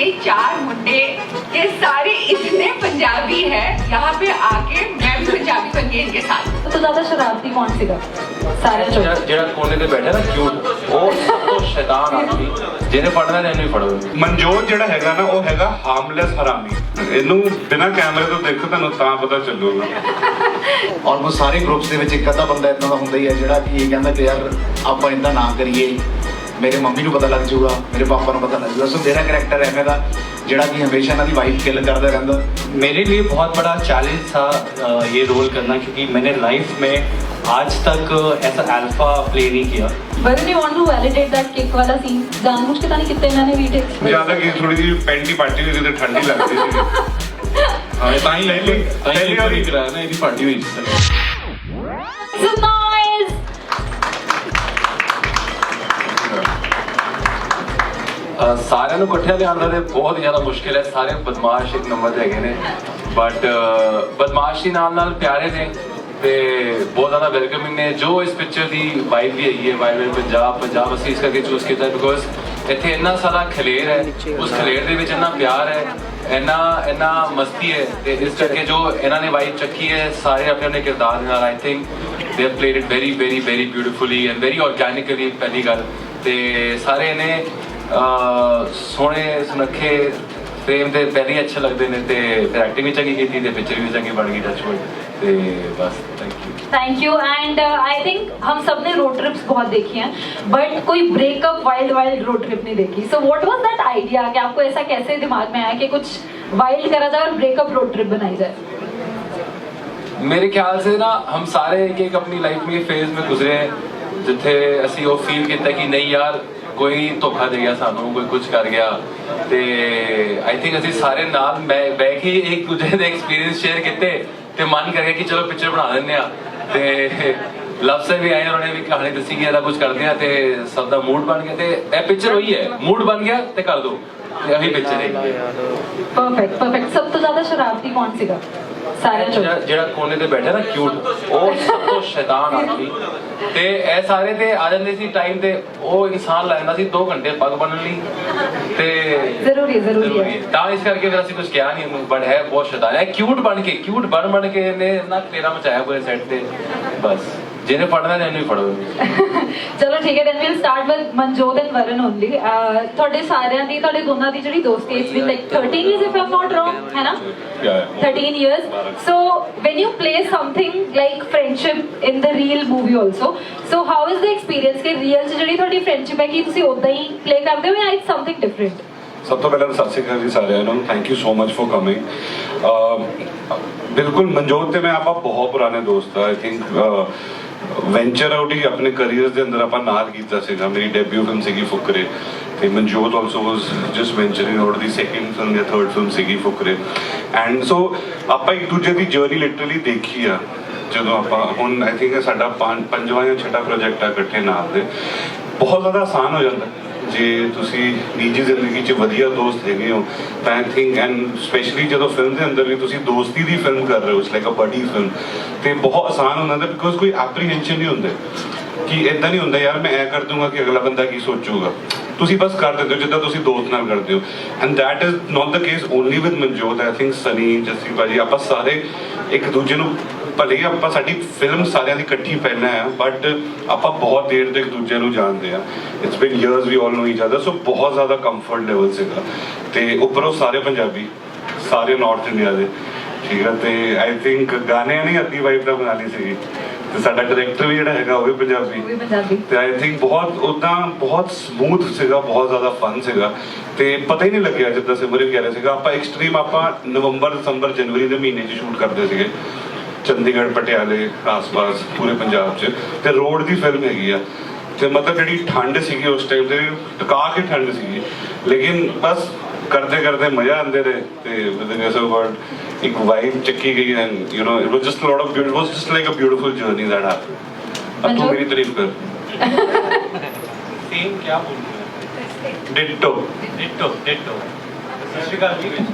ये चार मुंडे ये सारे इतने पंजाबी है यहाँ पे आके मैं भी पंजाबी बन गई इनके साथ ਸਭ ਤੋਂ ਜ਼ਿਆਦਾ ਸ਼ਰਾਰਤੀ ਕੌਣ ਸੀਗਾ ਸਾਰਿਆਂ ਜਿਹੜਾ ਚੋਂ ਜਿਹੜਾ ਕੋਨੇ ਤੇ ਬੈਠਾ ਨਾ ਕਿਊਟ ਉਹ ਸਭ ਤੋਂ ਸ਼ੈਤਾਨ ਆਦਮੀ ਜਿਹਨੇ ਪੜਨਾ ਤੇ ਇਹਨੂੰ ਹੀ ਪੜੋ ਮਨਜੋਤ ਜਿਹੜਾ ਹੈਗਾ ਨਾ ਉਹ ਹੈਗਾ ਹਾਰਮਲੈਸ ਹਰਾਮੀ ਇਹਨੂੰ ਬਿਨਾਂ ਕੈਮਰੇ ਤੋਂ ਦੇਖੋ ਤੁਹਾਨੂੰ ਤਾਂ ਪਤਾ ਚੱਲੂਗਾ ਆਲਮੋਸਟ ਸਾਰੇ ਗਰੁੱਪਸ ਦੇ ਵਿੱਚ ਇੱਕ ਅੱਧਾ ਬੰਦਾ ਇਦਾਂ ਦਾ ਹੁੰਦਾ ਹੀ ਹੈ ਜਿਹੜਾ ਕਿ ਇਹ ਕਹਿੰਦਾ ਕਿ ਯਾਰ ਆਪਾਂ ਇੰਦਾ ਨਾ ਕਰੀਏ ਮੇਰੇ ਮੰਮੀ ਨੂੰ ਪਤਾ ਲੱਗ ਜਾਊਗਾ ਮੇਰੇ ਪਾਪਾ ਨੂੰ ਪਤਾ ਲੱਗ ਜਾਊਗਾ ਸੋ ਮੇਰਾ ਕੈਰੈਕਟਰ ਐਵੇਂ ਦਾ ਜਿਹੜਾ ਕਿ ਹਮੇਸ਼ਾ ਇਹਨਾਂ ਦੀ ਵਾਈਫ ਕਿਲ ਕਰਦਾ ਰਹਿੰਦਾ मेरे लिए बहुत बड़ा चैलेंज था अ, ये रोल करना क्योंकि मैंने लाइफ में आज तक ऐसा अल्फा प्ले नहीं किया ਵਰਨ you want to validate that kick ਵਾਲਾ ਸੀਨ ਜਾਣਬੁੱਝ ਕੇ ਤਾਂ ਨਹੀਂ ਕੀਤੇ ਇਹਨਾਂ ਨੇ ਵੀ ਟੇਕ ਜਿਆਦਾ ਕਿ ਥੋੜੀ ਜਿਹੀ ਪੈਂਟੀ ਪਾਟੀ ਹੋਈ ਸੀ ਤੇ ਠੰਡੀ ਲੱਗਦੀ ਸੀ ਹਾਂ ਤਾਂ ਹੀ ਪਹਿਲੀ ਪਹਿਲੀ ਵਾਰੀ ਕਰਾਇਆ ਨਾ ਇਹਦੀ ਪਾਰਟੀ ਹੋਈ ਸੀ ਸੋ ਨਾਈਸ ਸਾਰਿਆਂ ਨੂੰ ਇਕੱਠਿਆਂ ਲਿਆਉਣਾ ਤੇ ਬਹੁਤ ਜ਼ਿਆਦਾ ਮੁਸ਼ਕਿਲ ਹੈ, ਸਾਰੇ ਬਦਮਾਸ਼ ਇੱਕ ਨੰਬਰ ਤੇ ਹੈਗੇ ਨੇ। ਬਟ ਬਦਮਾਸ਼ੀ ਨਾਲ ਨਾਲ ਪਿਆਰੇ ਨੇ ਤੇ ਬਹੁਤ ਜ਼ਿਆਦਾ ਵੈਲਕਮਿੰਗ ਨੇ। ਜੋ ਇਸ ਪਿਕਚਰ ਦੀ ਵਾਈਬ ਵੀ ਹੈਗੀ ਹੈ ਵਾਈਬ ਪੰਜਾਬ ਪੰਜਾਬ ਅਸੀਂ ਇਸ ਕਰਕੇ ਚੂਜ਼ ਕੀਤਾ ਬਿਕੋਜ਼ ਇੱਥੇ ਇੰਨਾ ਸਾਰਾ ਖਲੇਰ ਹੈ, ਉਸ ਖਲੇਰ ਦੇ ਵਿੱਚ ਇੰਨਾ ਪਿਆਰ ਹੈ, ਇੰਨਾ ਇੰਨਾ ਮਸਤੀ ਹੈ ਤੇ ਇਸ ਕਰਕੇ ਜੋ ਇਹਨਾਂ ਨੇ ਵਾਈਬ ਚੱਕੀ ਹੈ, ਸਾਰੇ ਆਪਣੇ ਆਪਣੇ ਕਿਰਦਾਰ ਦੇ ਨਾਲ I think they have played it very very very beautifully and very organically ਪਹਿਲੀ ਗੱਲ। ਤੇ ਸਾਰੇ ਨੇ ਸੋਹਣੇ ਸੁਨੱਖੇ ਫਰੇਮ ਦੇ ਪਹਿਲੇ ਹੀ ਅੱਛੇ ਲੱਗਦੇ ਨੇ ਤੇ ਫਿਰ ਐਕਟਿੰਗ ਵੀ ਚੰਗੀ ਕੀਤੀ ਤੇ ਪਿਕਚਰ ਵੀ ਚੰਗੀ ਬਣ ਗਈ ਟੱਚਵੁੱਡ ਤੇ ਬਸ thank you thank you and I think हम सब ने रोड ट्रिप्स बहुत देखी हैं बट कोई breakup wild wild road trip नहीं देखी so what was that idea कि आपको ऐसा कैसे दिमाग में आया कि कुछ वाइल्ड करा जाए और ब्रेकअप रोड ट्रिप बनाई जाए ਮੇਰੇ ਖਿਆਲ ਸੇ ਨਾ ਹਮ ਸਾਰੇ ਇੱਕ ਇੱਕ ਆਪਣੀ ਲਾਈਫ में ਫੇਜ਼ में ਗੁਜ਼ਰੇ हैं, ਜਿੱਥੇ ਅਸੀਂ ਉਹ ਫੀਲ ਕੀਤਾ ਕਿ ਨਹੀਂ ਯਾਰ ਕੋਈ ਧੋਖਾ ਦੇ ਗਿਆ, ਸਾਨੂੰ ਕੋਈ ਕੁਝ ਕਰ ਗਿਆ। ਤੇ ਆਈ ਥਿੰਕ ਅਸੀਂ ਸਾਰੇ ਨਾਲ ਮੈਂ ਬਹਿ ਕੇ ਇੱਕ ਦੂਜੇ ਦੇ ਐਕਸਪੀਰੀਅੰਸ ਸ਼ੇਅਰ ਕੀਤੇ ਤੇ ਮਨ ਕਰਕੇ ਕਿ ਚਲੋ ਪਿਕਚਰ ਬਣਾ ਦਿੰਨੇ ਆ ਤੇ ਲਵ ਸੇ ਵੀ ਆਏ, ਉਹਨਾਂ ਨੇ ਵੀ ਕਹਾਣੀ ਦੱਸੀ ਕਿ ਇਹਦਾ ਕੁਝ ਕਰਦੇ ਆ ਤੇ ਸਭ ਦਾ ਮੂਡ ਬਣ ਗਿਆ ਤੇ ਇਹ ਪਿਕਚਰ ਹੋਈ ਹੈ। ਮੂਡ ਬਣ ਗਿਆ ਤੇ ਕਰ ਦੋ। ਇਹ ਅਹੀ ਪਿਕਚਰ ਹੈ। ਪਰਫੈਕਟ ਪਰਫੈਕਟ ਸਭ ਤੋਂ ਜ਼ਿਆਦਾ ਸ਼ਰਾਰਤੀ ਕੌਣ ਸੀਗਾ? ਜਿਹੜਾ- ਕੋਨੇ ਤੇ ਬੈਠਾ ਨਾ ਕਿਊਟ ਉਹ ਸਭ ਤੋਂ ਸ਼ੈਤਾਨ ਆਦਮੀ। ਤੇ ਇਹ ਸਾਰੇ ਤੇ ਆ ਜਾਂਦੇ ਸੀ ਟਾਈਮ ਤੇ ਉਹ ਇਨਸਾਨ ਲਾ ਜਾਂਦਾ ਸੀ 2 ਘੰਟੇ ਪੱਗ ਬੰਨਣ ਲਈ। ਤੇ ਜ਼ਰੂਰੀ ਜ਼ਰੂਰੀ ਤਾਂ ਇਸ ਕਰਕੇ ਫਿਰ ਅਸੀਂ ਕੁਝ ਕਿਹਾ ਨਹੀਂ ਬਟ ਹੈ ਬਹੁਤ ਸ਼ੈਤਾਨ। ਹੈ ਕਿਊਟ ਬਣ ਕੇ ਕਿਊਟ ਬਣ ਬਣ ਕੇ ਇਹਨੇ ਇੰਨਾ ਤੇਰਾ ਮਚਾਇਆ ਪੂਰੇ ਸੈੱਟ ਤੇ। ਬਸ। ਜਿਹਨੇ ਪੜਨਾ ਨੇ ਇਹਨੂੰ ਹੀ ਪੜੋ ਚਲੋ ਠੀਕ ਹੈ then we'll start with Manjot and Varun only ਤੁਹਾਡੇ ਸਾਰਿਆਂ ਦੀ ਤੁਹਾਡੇ ਦੋਨਾਂ ਦੀ ਜਿਹੜੀ ਦੋਸਤੀ ਇਸ ਵੀ like 13 years if I'm not wrong ਹੈ ਨਾ? 13 years. So when you play something like friendship in the real movie also, so how is the experience? ਕਿ real ਚ ਜਿਹੜੀ ਤੁਹਾਡੀ friendship ਹੈ ਕਿ ਤੁਸੀਂ ਉਦਾਂ ਹੀ play ਕਰਦੇ ਹੋ ਜਾਂ it's something different? ਸਭ ਤੋਂ ਪਹਿਲਾਂ ਸਤਿ ਸ਼੍ਰੀ ਅਕਾਲ ਜੀ ਸਾਰਿਆਂ ਨੂੰ। Thank you so much for coming ਬਿਲਕੁਲ ਮਨਜੋਤ ਤੇ ਮੈਂ ਆਪਾਂ ਬਹੁਤ ਪੁਰਾਣੇ ਦੋਸਤ ਆ। ਆਈ ਥਿੰਕ ਵੈਂਚਰ ਆਊਟ ਹੀ ਆਪਣੇ ਕੈਰੀਅਰ ਦੇ ਅੰਦਰ ਆਪਾਂ ਨਾਲ ਕੀਤਾ ਸੀਗਾ। ਮੇਰੀ ਡੈਬਿਊ ਫਿਲਮ ਸੀਗੀ ਫੁਕਰੇ। ਤੇ Manjot also was just venturing out the second film ਜਾਂ ਥਰਡ ਫਿਲਮ ਸੀਗੀ ਫੁਕਰੇ। ਐਂਡ ਸੋ ਆਪਾਂ ਇੱਕ ਦੂਜੇ ਦੀ ਜਰਨੀ ਲਿਟਰਲੀ ਦੇਖੀ ਆ। ਜਦੋਂ ਆਪਾਂ ਹੁਣ ਆਈ ਥਿੰਕ ਸਾਡਾ ਪੰਜਵਾਂ ਜਾਂ ਛਠਾ ਪ੍ਰੋਜੈਕਟ ਆ ਇਕੱਠੇ ਨਾਲ ਦੇ। ਬਹੁਤ ਜ਼ਿਆਦਾ ਆਸਾਨ ਹੋ ਜਾਂਦਾ। ਜੇ ਤੁਸੀਂ ਨਿੱਜੀ ਜ਼ਿੰਦਗੀ 'ਚ ਵਧੀਆ ਦੋਸਤ ਹੈਗੇ ਹੋ, ਤਾਂ ਆਈ ਥਿੰਕ ਐਂਡ ਸਪੈਸ਼ਲੀ ਜਦੋਂ ਫਿਲਮ ਦੇ ਅੰਦਰ ਵੀ ਤੁਸੀਂ ਦੋਸਤੀ ਦੀ ਫਿਲਮ ਕਰ ਰਹੇ ਹੋ it's like a buddy film ਤੇ ਬਹੁਤ ਆਸਾਨ ਹੁੰਦਾ ਹੈ ਬਿਕੋਜ਼ ਕੋਈ ਐਪਰੀਹੈਂਸ਼ਨ ਨਹੀਂ ਹੁੰਦੇ। ਕਿ ਇਦਾਂ ਨਹੀਂ ਹੁੰਦਾ, ਯਾਰ, ਮੈਂ ਐ ਕਰ ਦੂੰਗਾ ਕਿ ਅਗਲਾ ਬੰਦਾ ਕੀ ਸੋਚੂਗਾ? ਤੁਸੀਂ ਬਸ ਕਰ ਦਿੰਦੇ ਹੋ, ਜਿੱਦਾਂ ਤੁਸੀਂ ਦੋਸਤ ਨਾਲ ਕਰਦੇ ਹੋ। And that is not the case only with Manjot I think Sunny Jassi ਭਾਜੀ, ਆਪਾਂ ਸਾਰੇ ਇੱਕ ਦੂਜੇ ਨੂੰ ਭਲੇ ਆਪਾਂ ਸਾਡੀ ਫਿਲਮ ਸਾਰਿਆਂ ਦੀ ਇਕੱਠੀ ਪਹਿਲਾਂ ਆ ਬਟ ਆਪਾਂ ਬਹੁਤ ਦੇਰ ਤੋਂ ਇੱਕ ਦੂਜੇ ਨੂੰ ਜਾਣਦੇ ਆ। It's been years we all know each other so ਬਹੁਤ ਜ਼ਿਆਦਾ ਕੰਫਰਟ ਲੈਵਲ ਸੀਗਾ। ਤੇ ਉੱਪਰੋਂ ਸਾਰੇ ਪੰਜਾਬੀ ਸਾਰੇ ਨਾਰਥ ਇੰਡੀਆ ਦੇ ਠੀਕ ਹੈ ਤੇ ਆਈ ਥਿੰਕ ਗਾਣੇ ਨਹੀਂ ਅੱਧੀ ਵਾਈਬ ਦਾ ਬਣਾ ਲਈ ਸੀਗੀ। ਤੇ ਸਾਡਾ ਡਾਇਰੈਕਟਰ ਵੀ ਜਿਹੜਾ ਹੈਗਾ ਉਹ ਵੀ ਪੰਜਾਬੀ। ਉਹ ਵੀ ਪੰਜਾਬੀ। ਤੇ ਆਈ ਥਿੰਕ ਬਹੁਤ ਉਦਾਂ ਬਹੁਤ ਸਮੂਥ ਸੀਗਾ ਬਹੁਤ ਜ਼ਿਆਦਾ ਫਨ ਸੀਗਾ। ਤੇ ਪਤਾ ਹੀ ਨਹੀਂ ਲੱਗਿਆ ਜਿੱਦਾਂ ਸਿਮਰ ਵੀ ਕਹਿ ਰਿਹਾ ਸੀਗਾ ਆਪਾਂ ਐਕਸਟ੍ਰੀਮ ਆਪਾਂ ਨਵੰਬਰ ਦਸੰਬਰ ਜਨਵਰੀ ਦੇ ਮਹੀਨੇ 'ਚ ਸ਼ੂਟ ਕਰਦੇ ਸੀਗੇ। ਚੰਡੀਗੜ੍ਹ ਪਟਿਆਲੇ ਆਸ-ਪਾਸ ਪੂਰੇ ਪੰਜਾਬ 'ਚ ਤੇ ਰੋਡ ਦੀ ਫਿਲਮ ਹੈਗੀ ਆ। ਤੇ ਮਤਲਬ ਜਿਹੜੀ ਠੰਡ ਸੀਗੀ ਉਸ ਟਾਈਮ ਤੇ ਟਕਾ ਕੇ ਠੰਡ ਸੀਗੀ। ਲੇਕਿਨ ਬਸ ਕਰਦੇ ਕਰਦੇ ਮਜ਼ਾ ਆਉਂਦੇ ਰਹੇ ਤੇ ਮਤਲਬ ਐਸਾ ਵਰਡ ਇੱਕ ਵਾਈਬ ਚੱਕੀ ਗਈ and you know it was just a lot of beauty was just like a beautiful journey that happened ਅਬ ਤੂੰ ਮੇਰੀ ਤਾਰੀਫ ਕਰ ਸੇਮ ਕੀ ਬੋਲ ਡਿੱਟੋ ਡਿੱਟੋ ਡਿੱਟੋ ਸਤਿ ਸ਼੍ਰੀ ਅਕਾਲ ਜੀ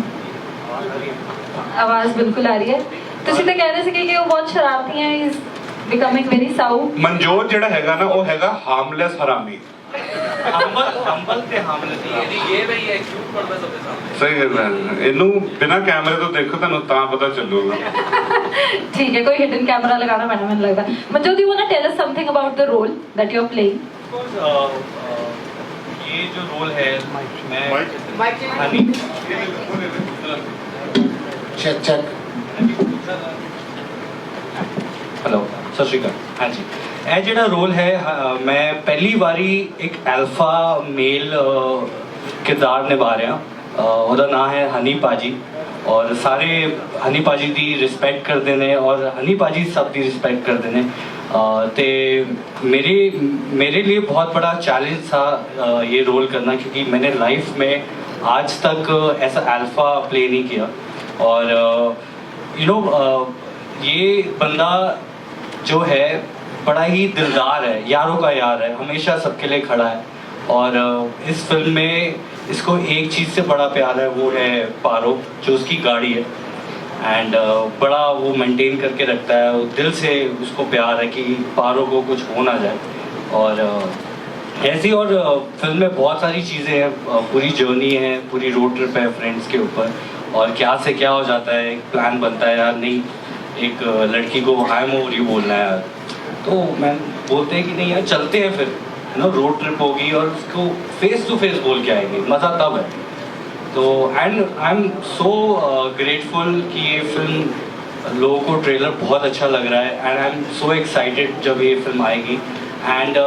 ਆਵਾਜ਼ ਬਿਲਕੁਲ ਆ ਰਹੀ ਹੈ ਤੁਸੀਂ ਤਾਂ ਕਹਿ ਰਹੇ ਸੀ ਕਿ ਉਹ ਬਹੁਤ ਸ਼ਰਾਰਤੀ ਹੈ ਇਜ਼ ਬਿਕਮਿੰਗ ਵੈਰੀ ਸਾਊ ਮਨਜੋਤ ਜਿਹੜਾ ਹੈਗਾ ਨਾ ਉਹ ਹੈਗਾ ਹਾਰਮਲੈਸ ਹਰਾਮੀ ਹੰਬਲ ਹੰਬਲ ਤੇ ਹਾਮਲ ਸਹੀ ਗੱਲ ਹੈ ਇਹਨੂੰ ਬਿਨਾ ਕੈਮਰੇ ਤੋਂ ਦੇਖੋ ਤੁਹਾਨੂੰ ਤਾਂ ਪਤਾ ਚੱਲੂਗਾ ठीक है कोई हिडन कैमरा लगाना मैंने मैंने लगता है Manjot you want tell us something about the role that you are playing Because, uh, uh, ये जो रोल है मैं हनी ਚੈੱਕ ਚੈੱਕ ਹੈਲੋ ਸਤਿ ਸ਼੍ਰੀ ਅਕਾਲ ਹਾਂਜੀ ਇਹ ਜਿਹੜਾ ਰੋਲ ਹੈ ਹ- ਮੈਂ ਪਹਿਲੀ ਵਾਰੀ ਇੱਕ ਐਲਫਾ ਮੇਲ ਕਿਰਦਾਰ ਨਿਭਾ ਰਿਹਾ ਅ, ਉਹਦਾ ਨਾਮ ਹੈ ਹਨੀ ਪਾਜੀ ਔਰ ਸਾਰੇ ਹਨੀ ਪਾਜੀ ਦੀ ਰਿਸਪੈਕਟ ਕਰਦੇ ਨੇ ਔਰ ਹਨੀ ਪਾਜੀ ਸਭ ਦੀ ਰਿਸਪੈਕਟ ਕਰਦੇ ਨੇ ਅ, ਤੇ मेरे मेरे लिए बहुत बड़ा चैलेंज था अ, ये रोल करना क्योंकि मैंने लाइफ में आज तक ऐसा अल्फा प्ले नहीं किया और यू नो ये बंदा जो है बड़ा ही दिलदार है यारों का यार है हमेशा सबके लिए खड़ा है। और इस फ़िल्म में इसको एक चीज़ से बड़ा प्यार है वो है पारो जो उसकी गाड़ी है। एंड uh, बड़ा वो मेंटेन करके रखता है वो दिल से उसको प्यार है कि पारो को कुछ हो ना जाए। और अ, ऐसी और अ, फ़िल्म में बहुत सारी चीज़ें हैं अ, पूरी जर्नी है पूरी रोड ट्रिप है फ्रेंड्स के ऊपर। और क्या से क्या हो जाता है, एक प्लान बनता है, यार नहीं, एक लड़की को आई ओवर यू बोलना है यार। तो मैं बोलते हैं कि नहीं यार, चलते हैं फिर, है ना रोड ट्रिप होगी और उसको फेस टू फेस बोल के आएँगे, मज़ा तब है। तो and I am so grateful कि ये फ़िल्म लोगों को ट्रेलर बहुत अच्छा लग रहा है and I am so excited जब ये फ़िल्म आएगी। एंड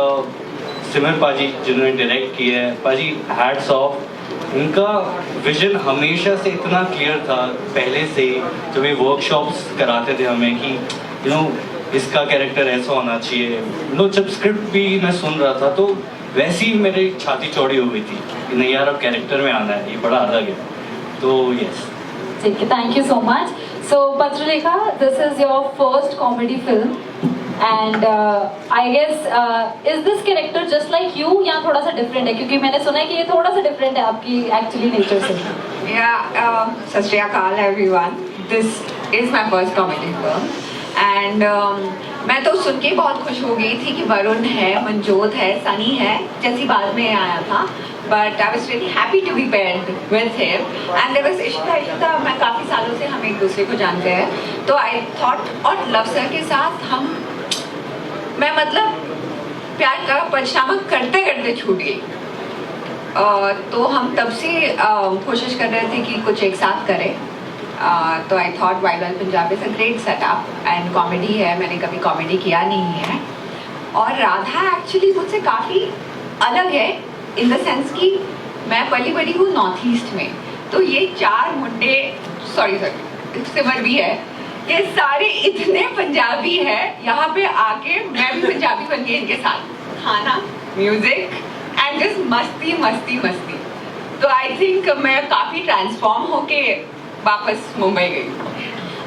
सिमर पाजी जिन्होंने डायरेक्ट किया है, पाजी हैट्स ऑफ़ उनका विजन हमेशा से इतना क्लियर था, पहले से जब ये वर्कशॉप्स कराते थे हमें कि यू नो इसका कैरेक्टर ऐसा होना चाहिए। नो जब स्क्रिप्ट भी मैं सुन रहा था तो वैसी ही मेरी छाती चौड़ी हो गई थी कि नहीं यार, अब कैरेक्टर में आना है, ये बड़ा अलग है। तो यस ठीक है thank you so much so Patralekha this is your first comedy film and I guess is this character just like you या थोड़ा सा डिफरेंट है? क्योंकि मैंने सुना है कि ये थोड़ा सा डिफरेंट है आपकी एक्चुअली नेचर से। Yeah, uh, Sat Shri Akal everyone. This is my first comedy film. Um, मैं तो सुन के बहुत खुश हो गई थी कि वरुण है मंजोत है सनी है जैसी बाद में आया था। But I was really happy to be paired with him and there was Ishita Ishita मैं काफ़ी सालों से हम एक दूसरे को जानते हैं। तो आई थॉट और लव सर के साथ हम मैं मतलब प्यार का पंचनामा करते करते छूट गई। तो हम तब से कोशिश कर रहे थे कि कुछ एक साथ करें। तो I thought wild Punjab is a great setup and comedy है, मैंने कभी कॉमेडी किया नहीं है। और राधा एक्चुअली मुझसे काफ़ी अलग है इन द सेंस कि मैं पली बड़ी हूँ नॉर्थ ईस्ट में। तो ये चार मुंडे सॉरी सॉरी सिमर भी है। ये सारे इतने पंजाबी है यहाँ पे आके मैं भी पंजाबी बन गई इनके साथ खाना म्यूजिक एंड जस्ट मस्ती मस्ती मस्ती तो आई थिंक मैं काफी ट्रांसफॉर्म होके वापस मुंबई गई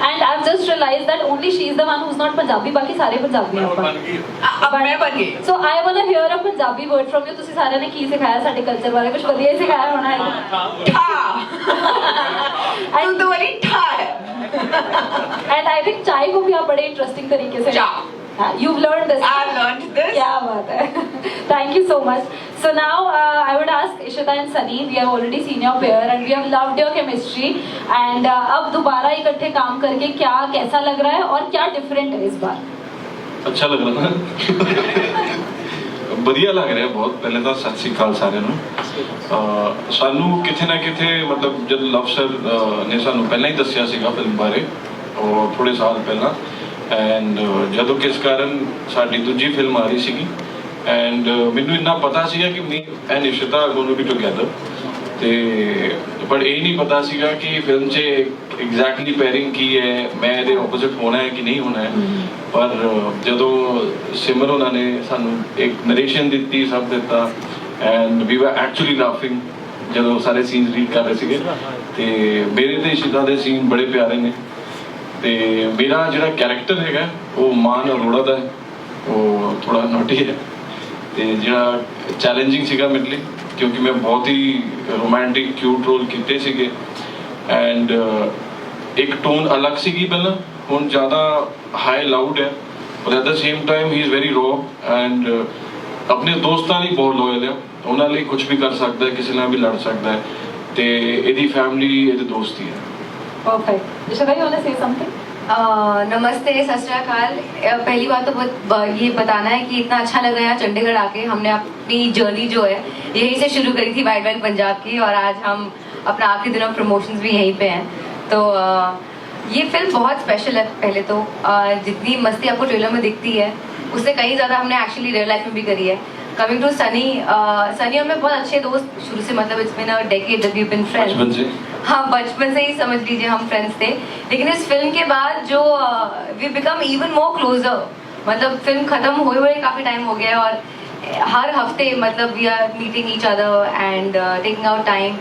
and I just realise that only she is the one who is not Punjabi बाकी ਸਾਰੇ ਪੰਜਾਬੀ हैं ਆਪਾਂ अ- अब मैं बन गई so I want to hear a Punjabi word from you ਤੁਸੀਂ ਸਾਰਿਆਂ ਨੇ ਕੀ ਸਿਖਾਇਆ ਸਾਡੇ ਕਲਚਰ ਬਾਰੇ ਕੁਝ ਵਧੀਆ ਹੀ ਸਿਖਾਇਆ ਹੋਣਾ ਹੈ ठा तू तो बोली ठा है एंड आई थिंक चाय को भी आप बड़े इंटरेस्टिंग तरीके से You've learned this. I've learned this. क्या बात है. Thank you so much. So now uh, I would ask Ishita and Sunny. We are already seen your pair and we have loved your chemistry. And uh, अब दोबारा इकट्ठे काम करके क्या कैसा लग रहा है और क्या different है इस बार? अच्छा लग रहा है. ਵਧੀਆ ਲੱਗ ਰਿਹਾ ਬਹੁਤ। ਪਹਿਲੇ ਤਾਂ ਸਤਿ ਸ੍ਰੀ ਅਕਾਲ ਸਾਰਿਆਂ ਨੂੰ। ਸਾਨੂੰ ਕਿਥੇ ਨਾ ਕਿਥੇ, ਮਤਲਬ ਜਦ ਲਵ ਸਰ ਨੇ ਸਾਨੂੰ ਪਹਿਲਾਂ ਹੀ ਦੱਸਿਆ ਸੀਗਾ ਫਿਲਮ ਬਾਰੇ, ਉਹ ਥੋੜੇ ਸਾਲ ਪਹਿਲਾਂ। ਐਂਡ ਜਦੋਂ ਕਿਸ ਕਾਰਨ ਸਾਡੀ ਦੂਜੀ ਫਿਲਮ ਆ ਰਹੀ ਸੀਗੀ। ਐਂਡ ਮੈਨੂੰ ਇੰਨਾ ਪਤਾ ਸੀਗਾ ਕਿ me and Ishita going be together ਤੇ ਪਰ ਇਹ ਨਹੀਂ ਪਤਾ ਸੀਗਾ ਕਿ ਫਿਲਮ 'ਚ ਐਗਜ਼ੈਕਟਲੀ ਪੈਰਿੰਗ ਕੀ ਹੈ, ਮੈਂ ਇਹਦੇ ਆਪੋਜ਼ਿਟ ਹੋਣਾ ਹੈ ਕਿ ਨਹੀਂ ਹੋਣਾ ਹੈ। ਪਰ ਜਦੋਂ ਸਿਮਰ ਉਹਨਾਂ ਨੇ ਸਾਨੂੰ ਇੱਕ ਨਰੇਸ਼ਨ ਦਿੱਤੀ, ਸਭ ਦਿੱਤਾ ਐਂਡ ਵੀ ਵਰ ਐਕਚੁਅਲੀ ਲਾਫਿੰਗ ਜਦੋਂ ਸਾਰੇ ਸੀਨਸ ਰੀਡ ਕਰ ਰਹੇ ਸੀਗੇ। ਤੇ ਮੇਰੇ ਤੇ ਇਸ਼ਿਤਾ ਦੇ ਸੀਨ ਬੜੇ ਪਿਆਰੇ ਨੇ। ਤੇ ਮੇਰਾ ਜਿਹੜਾ ਕੈਰੈਕਟਰ ਹੈਗਾ, ਉਹ ਮਾਨ ਅਰੋੜਾ ਦਾ ਹੈ। ਉਹ ਥੋੜਾ ਨੋਟੀ ਹੈ। ਤੇ ਜਿਹੜਾ ਚੈਲੰਜਿੰਗ ਸੀਗਾ ਮੇਰੇ ਲਈ, ਕਿਉਂਕਿ ਮੈਂ ਬਹੁਤ ਹੀ ਰੋਮਾਂਟਿਕ ਕਿਊਟ ਰੋਲ ਕੀਤੇ ਸੀਗੇ। ਐਂਡ ਇੱਕ ਟੋਨ ਅਲੱਗ ਸੀਗੀ ਪਹਿਲਾਂ। ਹੁਣ ਜ਼ਿਆਦਾ ਹਾਈ ਲਾਊਡ ਹੈ ਪਰ at the same time he is very row and ਆਪਣੇ ਦੋਸਤਾਂ ਲਈ ਬਹੁਤ ਲੋਇਲ ਹੈ ਉਹਨਾਂ ਲਈ ਕੁਝ ਵੀ ਕਰ ਸਕਦਾ ਹੈ ਕਿਸੇ ਨਾਲ ਵੀ ਲੜ ਸਕਦਾ ਹੈ ਤੇ ਇਹਦੀ ਫੈਮਿਲੀ ਇਹਦੇ ਦੋਸਤ ਹੀ ਹੈ perfect Rishabh you want to say something uh, नमस्ते सत श्री अकाल अ, पहली बात तो बहुत ब- ये बताना है कि इतना अच्छा लग रहा है चंडीगढ़ आके हमने अपनी जर्नी जो है यहीं से शुरू करी थी वाइट वाइट पंजाब की और आज हम अपना आखिरी दिनों प्रमोशंस भी यहीं पे हैं तो अ, ये फ़िल्म बहुत स्पेशल है पहले तो। जितनी मस्ती आपको ट्रेलर में दिखती है उससे कहीं ज़्यादा हमने एक्चुअली रियल लाइफ में भी करी है। कमिंग टू सनी सनी और मैं बहुत अच्छे दोस्त शुरू से मतलब it's been a decade that we been friends हाँ बचपन से ही समझ लीजिए हम फ्रेंड्स थे। लेकिन इस फ़िल्म के बाद जो we become even more closer मतलब फ़िल्म खत्म हुए हुए काफ़ी टाइम हो गया और हर हफ़्ते मतलब we are meeting each other and taking out time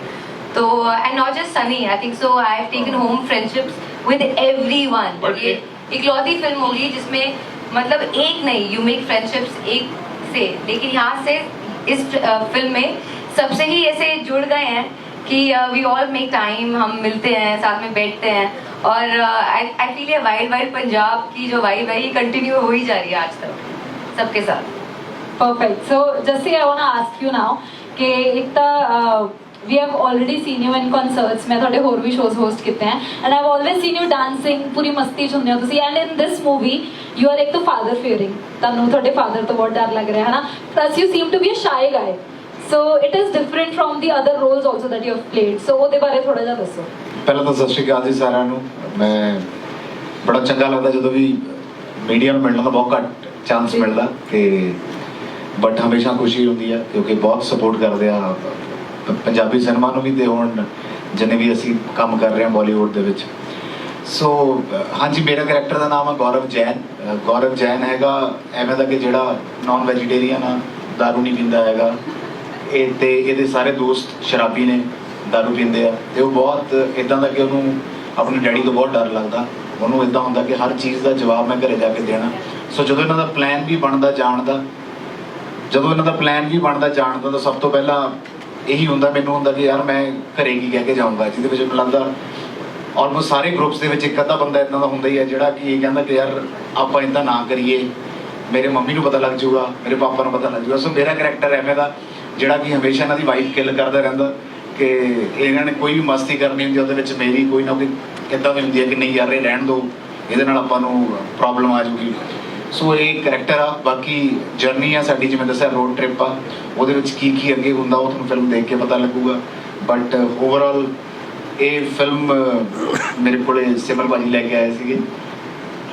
तो and not just Sunny I think so I have taken home friendships with everyone But ये इकलौती फ़िल्म होगी जिसमें मतलब एक नहीं यू मेक फ्रेंडशिप्स एक से लेकिन यहाँ से इस uh, फ़िल्म में सबसे ही ऐसे जुड़ गए हैं कि वी ऑल मेक टाइम हम मिलते हैं साथ में बैठते हैं। और uh, आई फील ये वाइल्ड वाइल्ड पंजाब की जो वाइब है ये कंटिन्यू हो ही जा रही है आज तक सबके साथ। Perfect so just I want to ask you now कि एक तो uh, we have already seen you in concerts ਮੈਂ ਤੁਹਾਡੇ ਹੋਰ ਵੀ shows host ਕੀਤੇ ਹੈ and I've always seen you dancing ਪੂਰੀ ਮਸਤੀ ਚ ਹੁੰਦੇ ਹੋ ਤੁਸੀਂ and in this movie you are ਇੱਕ ਤਾਂ father fearing ਤੁਹਾਨੂੰ ਤੁਹਾਡੇ father ਤੋਂ ਬਹੁਤ ਡਰ ਲੱਗ ਰਿਹਾ ਹੈ ਨਾ plus you seem to be a shy guy so it is different from the other roles also that you have played so ਉਹਦੇ ਬਾਰੇ ਥੋੜਾ ਜਿਹਾ ਦੱਸੋ ਪਹਿਲਾਂ ਤਾਂ ਸਤਿ ਸ਼੍ਰੀ ਅਕਾਲ ਜੀ ਸਾਰਿਆਂ ਨੂੰ ਮੈਂ ਬੜਾ ਚੰਗਾ ਲੱਗਦਾ ਜਦੋਂ ਵੀ ਮੀਡੀਆ ਨੂੰ ਮਿਲਣ ਦਾ ਬਹੁਤ ਘੱਟ ਚਾਂਸ ਮਿਲਦਾ ਤੇ ਬਟ ਹਮੇਸ਼ਾ ਖੁਸ਼ੀ ਹੁੰਦੀ ਹੈ ਕਿਉਂਕਿ ਬਹੁਤ ਸਪੋਰਟ ਕਰਦੇ ਆ ਪੰਜਾਬੀ ਸਿਨੇਮਾ ਨੂੰ ਵੀ ਦੇ ਹੋਣ ਜਿੰਨੇ ਵੀ ਅਸੀਂ ਕੰਮ ਕਰ ਰਹੇ ਹਾਂ ਬਾਲੀਵੁੱਡ ਦੇ ਵਿੱਚ। ਸੋ ਹਾਂਜੀ, ਮੇਰਾ ਕੈਰੈਕਟਰ ਦਾ ਨਾਮ ਹੈ ਗੌਰਵ ਜੈਨ। ਗੌਰਵ ਜੈਨ ਹੈਗਾ, ਐਵੇਂ ਦਾ ਕਿ ਜਿਹੜਾ ਨਾਨ ਵੈਜੀਟੇਰੀਅਨ ਆ ਦਾਰੂ ਨਹੀਂ ਪੀਂਦਾ ਹੈਗਾ। ਇਹ ਤੇ ਇਹਦੇ ਸਾਰੇ ਦੋਸਤ ਸ਼ਰਾਬੀ ਨੇ ਦਾਰੂ ਪੀਂਦੇ ਆ। ਤੇ ਉਹ ਬਹੁਤ ਇਦਾਂ ਦਾ ਕਿ ਉਹਨੂੰ ਆਪਣੇ ਡੈਡੀ ਤੋਂ ਬਹੁਤ ਡਰ ਲੱਗਦਾ। ਉਹਨੂੰ ਇਦਾਂ ਹੁੰਦਾ ਕਿ ਹਰ ਚੀਜ਼ ਦਾ ਜਵਾਬ ਮੈਂ ਘਰੇ ਜਾ ਕੇ ਦੇਣਾ। ਸੋ ਜਦੋਂ ਇਹਨਾਂ ਦਾ ਪਲਾਨ ਵੀ ਬਣਦਾ ਜਾਣ ਦਾ, ਜਦੋਂ ਇਹਨਾਂ ਦਾ ਪਲਾਨ ਵੀ ਬਣਦਾ ਜਾਣ ਦਾ, ਤਾਂ ਸਭ ਤੋਂ ਪਹਿਲਾਂ ਇਹੀ ਹੁੰਦਾ, ਮੈਨੂੰ ਹੁੰਦਾ ਕਿ ਯਾਰ ਮੈਂ ਘਰੇ ਕੀ ਕਹਿ ਕੇ ਜਾਊਂਗਾ? ਜਿਹਦੇ ਵਿੱਚ ਮੈਨੂੰ ਲੱਗਦਾ ਆਲਮੋਸਟ ਸਾਰੇ ਗਰੁੱਪਸ ਦੇ ਵਿੱਚ ਇੱਕ ਅੱਧਾ ਬੰਦਾ ਇਦਾਂ ਦਾ ਹੁੰਦਾ ਹੀ ਹੈ, ਜਿਹੜਾ ਕਿ ਇਹ ਕਹਿੰਦਾ ਕਿ ਯਾਰ ਆਪਾਂ ਇਦਾਂ ਨਾ ਕਰੀਏ। ਮੇਰੇ ਮੰਮੀ ਨੂੰ ਪਤਾ ਲੱਗ ਜਾਊਗਾ, ਮੇਰੇ ਪਾਪਾ ਨੂੰ ਪਤਾ ਲੱਗ ਜਾਊਗਾ। ਸੋ ਮੇਰਾ ਕੈਰੈਕਟਰ ਐਵੇਂ ਦਾ, ਜਿਹੜਾ ਕਿ ਹਮੇਸ਼ਾ ਇਹਨਾਂ ਦੀ ਵਾਈਫ ਕਿਲ ਕਰਦਾ ਰਹਿੰਦਾ ਕਿ ਇਹਨਾਂ ਨੇ ਕੋਈ ਵੀ ਮਸਤੀ ਕਰਨੀ ਹੁੰਦੀ ਉਹਦੇ ਵਿੱਚ ਮੇਰੀ ਕੋਈ ਨਾ ਕੋਈ ਇਦਾਂ ਦੀ ਹੁੰਦੀ ਹੈ ਕਿ ਨਹੀਂ ਯਾਰ, ਇਹ ਰਹਿਣ ਦਿਓ ਇਹਦੇ ਨਾਲ ਆਪਾਂ ਨੂੰ ਪ੍ਰੋਬਲਮ ਆ ਜਾਊਗੀ। ਸੋ ਇਹ ਕਰੈਕਟਰ ਆ। ਬਾਕੀ ਜਰਨੀ ਆ ਸਾਡੀ, ਜਿਵੇਂ ਦੱਸਿਆ ਰੋਡ ਟ੍ਰਿਪ ਆ। ਉਹਦੇ ਵਿੱਚ ਕੀ ਕੀ ਅੱਗੇ ਹੁੰਦਾ, ਉਹ ਤੁਹਾਨੂੰ ਫਿਲਮ ਦੇਖ ਕੇ ਪਤਾ ਲੱਗੂਗਾ। ਬਟ ਓਵਰਆਲ ਇਹ ਫਿਲਮ ਮੇਰੇ ਕੋਲੇ ਸਿਮਰ ਭਾਜੀ ਲੈ ਕੇ ਆਏ ਸੀਗੇ।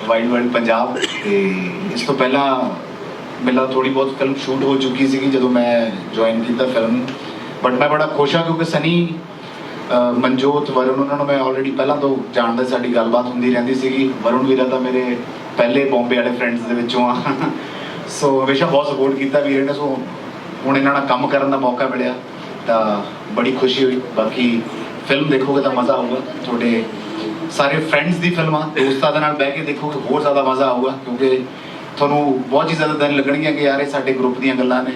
Wild world Punjab. ਤੇ ਇਸ ਤੋਂ ਪਹਿਲਾਂ ਮੇਲਾ ਥੋੜੀ ਬਹੁਤ ਫਿਲਮ ਸ਼ੂਟ ਹੋ ਚੁੱਕੀ ਸੀਗੀ, ਜਦੋਂ ਮੈਂ ਜੁਆਇਨ ਕੀਤਾ ਫਿਲਮ ਬਟ ਮੈਂ ਬੜਾ ਖੁਸ਼ ਹਾਂ ਕਿਉਂਕਿ ਸਨੀ ਮਨਜੋਤ, ਵਰੁਣ, ਉਹਨਾਂ ਨੂੰ ਮੈਂ ਆਲਰੇਡੀ ਪਹਿਲਾਂ ਤੋਂ ਜਾਣਦਾ ਸਾਡੀ ਗੱਲਬਾਤ ਹੁੰਦੀ ਰਹਿੰਦੀ ਸੀਗੀ। ਵਰੁਣ ਵੀਰਾ ਤਾਂ ਮੇਰੇ ਪਹਿਲੇ ਬੰਬੇ ਵਾਲੇ ਫਰੈਂਡਸ ਦੇ ਵਿੱਚੋਂ ਆ। ਸੋ ਹਮੇਸ਼ਾ ਬਹੁਤ ਸਪੋਰਟ ਕੀਤਾ ਵੀਰੇ ਨੇ। ਸੋ ਹੁਣ ਇਹਨਾਂ ਨਾਲ ਕੰਮ ਕਰਨ ਦਾ ਮੌਕਾ ਮਿਲਿਆ ਤਾਂ ਬੜੀ ਖੁਸ਼ੀ ਹੋਈ। ਬਾਕੀ ਫਿਲਮ ਦੇਖੋਗੇ ਤਾਂ ਮਜ਼ਾ ਆਊਗਾ। ਤੁਹਾਡੇ ਸਾਰੇ ਫਰੈਂਡਸ ਦੀ ਫਿਲਮਾਂ ਦੋਸਤਾਂ ਦੇ ਨਾਲ ਬਹਿ ਕੇ ਦੇਖੋਗੇ ਹੋਰ ਜ਼ਿਆਦਾ ਮਜ਼ਾ ਆਊਗਾ। ਕਿਉਂਕਿ ਤੁਹਾਨੂੰ ਬਹੁਤ ਹੀ ਜ਼ਿਆਦਾ ਦਿਨ ਲੱਗਣਗੀਆਂ ਕਿ ਯਾਰ ਇਹ ਸਾਡੇ ਗਰੁੱਪ ਦੀਆਂ ਗੱਲਾਂ ਨੇ।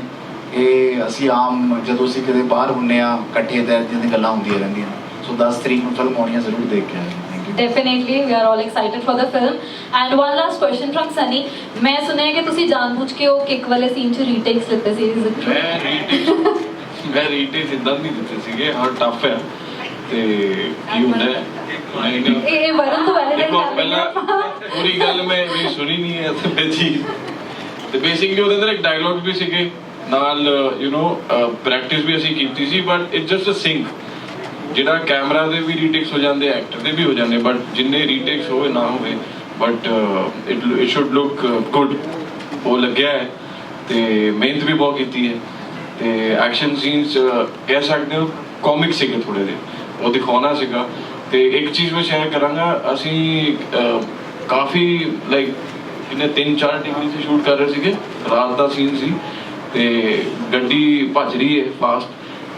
ਇਹ ਅਸੀਂ ਆਮ ਜਦੋਂ ਅਸੀਂ ਕਿਤੇ ਬਾਹਰ ਹੁੰਨੇ ਆ, ਇਕੱਠੇ ਤਾਂ ਏਦਾਂ ਦੀਆਂ ਗੱਲਾਂ ਹੁੰਦੀਆਂ ਰਹਿੰਦੀਆਂ ਸੋ 10 ਤਰੀਕ ਨੂੰ ਫਿਲਮ ਆਉਣੀ ਜ਼ਰੂਰ ਦੇਖ ਕੇ ਆਇਓ। Definitely we are all excited for the film and one last question from Sunny ਮੈਂ ਸੁਣਿਆ ਕਿ ਤੁਸੀਂ ਜਾਣਬੁੱਝ ਕੇ ਉਹ ਕਿੱਕ ਵਾਲੇ ਸੀਨ 'ਚ ਰੀਟੇਕਸ ਲਿੱਤੇ ਸੀ ਇਸ ਟਰੂ ਮੈਂ ਰੀਟੇਕਸ ਮੈਂ ਰੀਟੇਕਸ ਇਦਾਂ ਨਹੀਂ ਦਿੱਤੇ ਸੀਗੇ ਹਰ ਟਫ ਹੈ ਤੇ ਕੀ ਹੁੰਦਾ ਹੈ ਇਹ ਵਰਨ ਤੋਂ ਪਹਿਲੇ ਦੇਖੋ ਪਹਿਲਾਂ ਪੂਰੀ ਗੱਲ ਮੈਂ ਵੀ ਸੁਣੀ ਨਹੀਂ ਹੈ ਤੇ ਬੇਚੀ ਤੇ ਬੇਸਿਕਲੀ ਉਹਦੇ ਅੰਦਰ ਇੱਕ ਡਾਇਲੌਗ ਵੀ ਸੀਗੇ ਨਾਲ ਯੂ نو ਪ੍ਰੈਕਟਿਸ ਵੀ ਅਸੀਂ ਕੀਤੀ ਸੀ but it just a sync ਜਿਹੜਾ ਕੈਮਰਾ ਦੇ ਵੀ ਰੀਟੇਕਸ ਹੋ ਜਾਂਦੇ, ਐਕਟਰ ਦੇ ਵੀ ਹੋ ਜਾਂਦੇ ਬਟ ਜਿੰਨੇ ਰੀਟੇਕਸ ਹੋਵੇ ਨਾ ਹੋਵੇ but it it should look good ਉਹ ਲੱਗਿਆ ਹੈ ਤੇ ਮਿਹਨਤ ਵੀ ਬਹੁਤ ਕੀਤੀ ਹੈ ਤੇ ਐਕਸ਼ਨ ਸੀਨਸ ਕਹਿ ਸਕਦੇ ਹੋ ਕਾਮਿਕ ਸੀਗੇ ਥੋੜੇ ਦੇ ਉਹ ਦਿਖਾਉਣਾ ਸੀਗਾ। ਤੇ ਇੱਕ ਚੀਜ਼ ਮੈਂ ਸ਼ੇਅਰ ਕਰਾਂਗਾ, ਅਸੀਂ ਕਾਫੀ ਲਾਈਕ ਕਿੰਨੇ 3-4 ਡਿਗਰੀ ਤੇ ਸ਼ੂਟ ਕਰ ਰਹੇ ਸੀਗੇ, ਰਾਤ ਦਾ ਸੀਨ ਸੀ ਤੇ ਗੱਡੀ ਭੱਜ ਰਹੀ ਹੈ ਫਾਸਟ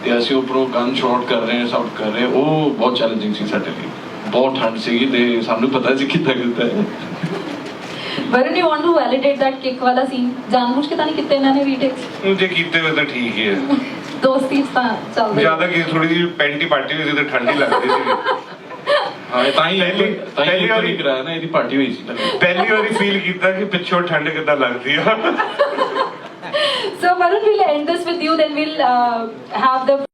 ਤੇ ਅਸੀਂ ਉੱਪਰੋਂ ਗਨ ਸ਼ਾਟ ਕਰ ਰਹੇ ਹਾਂ ਸਭ ਕਰ ਰਹੇ। ਉਹ ਬਹੁਤ ਚੈਲੰਜਿੰਗ ਸੀ ਸਾਡੇ ਲਈ। ਬਹੁਤ ਠੰਡ ਸੀਗੀ ਤੇ ਸਾਨੂੰ ਪਤਾ ਸੀ ਕਿੱਦਾਂ ਕਿੱਦਾਂ ਹੈ। Varun you want to validate that kick ਵਾਲਾ ਸੀਨ ਜਾਣਬੁੱਝ ਕੇ ਤਾਂ ਨਹੀਂ ਕੀਤੇ ਇਹਨਾਂ ਨੇ ਰੀਟੇਕਸ ਜੇ ਕੀਤੇ ਹੋਏ ਤਾਂ ਠੀਕ ਹੀ ਹੈ। ਦੋਸਤੀ ਤਾਂ ਚੱਲਦੇ ਜ਼ਿਆਦਾ ਕਿ ਥੋੜੀ ਜਿਹੀ ਪੈਂਟੀ ਪਾਰਟੀ ਹੋਈ ਸੀ ਤੇ ਠੰਡੀ ਲੱਗਦੀ ਸੀ। ਹਾਂ ਇਹ ਤਾਂ ਹੀ ਪਹਿਲੀ- ਤਾਂ ਹੀ ਪਹਿਲੀ ਇੱਕ ਵਾਰੀ- ਵਾਰੀ ਕਰਾਇਆ ਨਾ ਇਹਦੀ ਪਾਰਟੀ ਹੋਈ ਸੀ। ਪਹਿਲੀ ਵਾਰੀ ਫੀਲ ਕੀਤਾ ਕਿ ਪਿੱਛੋਂ ਠੰਡ ਕਿੱਦਾਂ ਲੱਗਦੀ ਆ। so Varun, we'll end this with you. Then we'll uh, have the